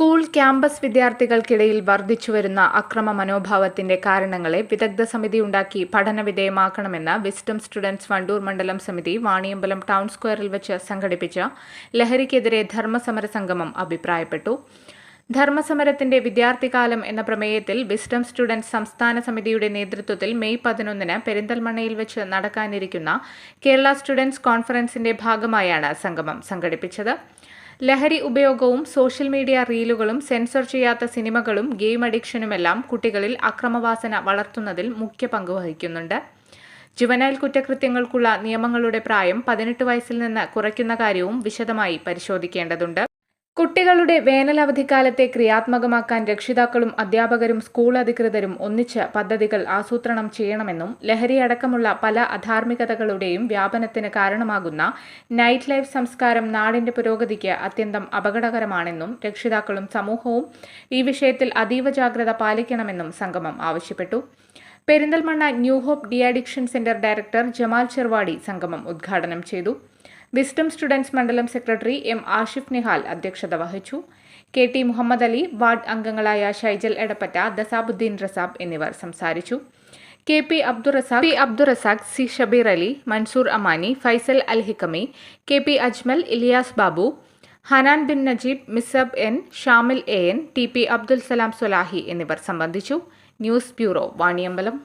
School campus വിദ്യാർത്ഥികൾക്കിടയിൽ വർദ്ധിച്ചുവരുന്ന അക്രമ മനോഭാവത്തിന്റെ കാരണങ്ങളെ വിദഗ്ധ സമിതി ഉണ്ടാക്കി പഠനവിധേയമാക്കണമെന്ന് വിസ്ഡം സ്റ്റുഡൻസ് വണ്ടൂർ മണ്ഡലം സമിതി വാണിയമ്പലം ടൗൺ സ്ക്വയറിൽ വെച്ച് സംഘടിപ്പിച്ച ലഹരിക്കെതിരെ ധർമ്മസമര സംഗമം അഭിപ്രായപ്പെട്ടു. ധർമ്മസമരത്തിന്റെ വിദ്യാർത്ഥികാലം എന്ന പ്രമേയത്തിൽ വിസ്ഡം സ്റ്റുഡൻസ് സംസ്ഥാന സമിതിയുടെ നേതൃത്വത്തിൽ മെയ് പതിനൊന്നിന് പെരിന്തൽമണ്ണയിൽ വെച്ച് നടക്കാനിരിക്കുന്ന കേരള സ്റ്റുഡൻസ് കോൺഫറൻസിന്റെ ഭാഗമായാണ് സംഗമം സംഘടിപ്പിച്ചത്. ലഹരി ഉപയോഗവും സോഷ്യൽ മീഡിയ റീലുകളും സെൻസർ ചെയ്യാത്ത സിനിമകളും ഗെയിം അഡിക്ഷനുമെല്ലാം കുട്ടികളിൽ അക്രമവാസന വളർത്തുന്നതിൽ മുഖ്യ പങ്ക് വഹിക്കുന്നുണ്ട്. ജുവനൈൽ കുറ്റകൃത്യങ്ങൾക്കുള്ള നിയമങ്ങളുടെ പ്രായം പതിനെട്ട് വയസ്സിൽ നിന്ന് കുറയ്ക്കുന്ന കാര്യവും വിശദമായി പരിശോധിക്കേണ്ടതുണ്ട്. കുട്ടികളുടെ വേനലവധിക്കാലത്തെ ക്രിയാത്മകമാക്കാൻ രക്ഷിതാക്കളും അധ്യാപകരും സ്കൂൾ അധികൃതരും ഒന്നിച്ച് പദ്ധതികൾ ആസൂത്രണം ചെയ്യണമെന്നും ലഹരി അടക്കമുള്ള പല അധാർമികതകളുടെയും വ്യാപനത്തിന് കാരണമാകുന്ന നൈറ്റ് ലൈഫ് സംസ്കാരം നാടിന്റെ പുരോഗതിക്ക് അത്യന്തം അപകടകരമാണെന്നും രക്ഷിതാക്കളും സമൂഹവും ഈ വിഷയത്തിൽ അതീവ ജാഗ്രത പാലിക്കണമെന്നും സംഗമം ആവശ്യപ്പെട്ടു. Perinthalmanna new hope de addiction centre director Jamal Chervadi സംഗമം ഉദ്ഘാടനം ചെയ്തു. വിസ്ഡം സ്റ്റുഡൻസ് മണ്ഡലം സെക്രട്ടറി എം ആഷിഫ് നിഹാൽ അധ്യക്ഷത വഹിച്ചു. K T Muhammad Ali ward അംഗങ്ങളായ ഷൈജൽ എടപ്പറ്റ ദസാബുദ്ദീൻ റസാബ് എന്നിവർ സംസാരിച്ചു. K P Abdurazak P Abdurazak C Shabeer Ali Mansoor Amani Faisal Al Hikami K P Ajmal Iliyas Babu Hanan bin Najeeb Misab N Shamil A N T P Abdul Salam Solahi എന്നിവർ സംബന്ധിച്ചു. News bureau Vaniyambalam.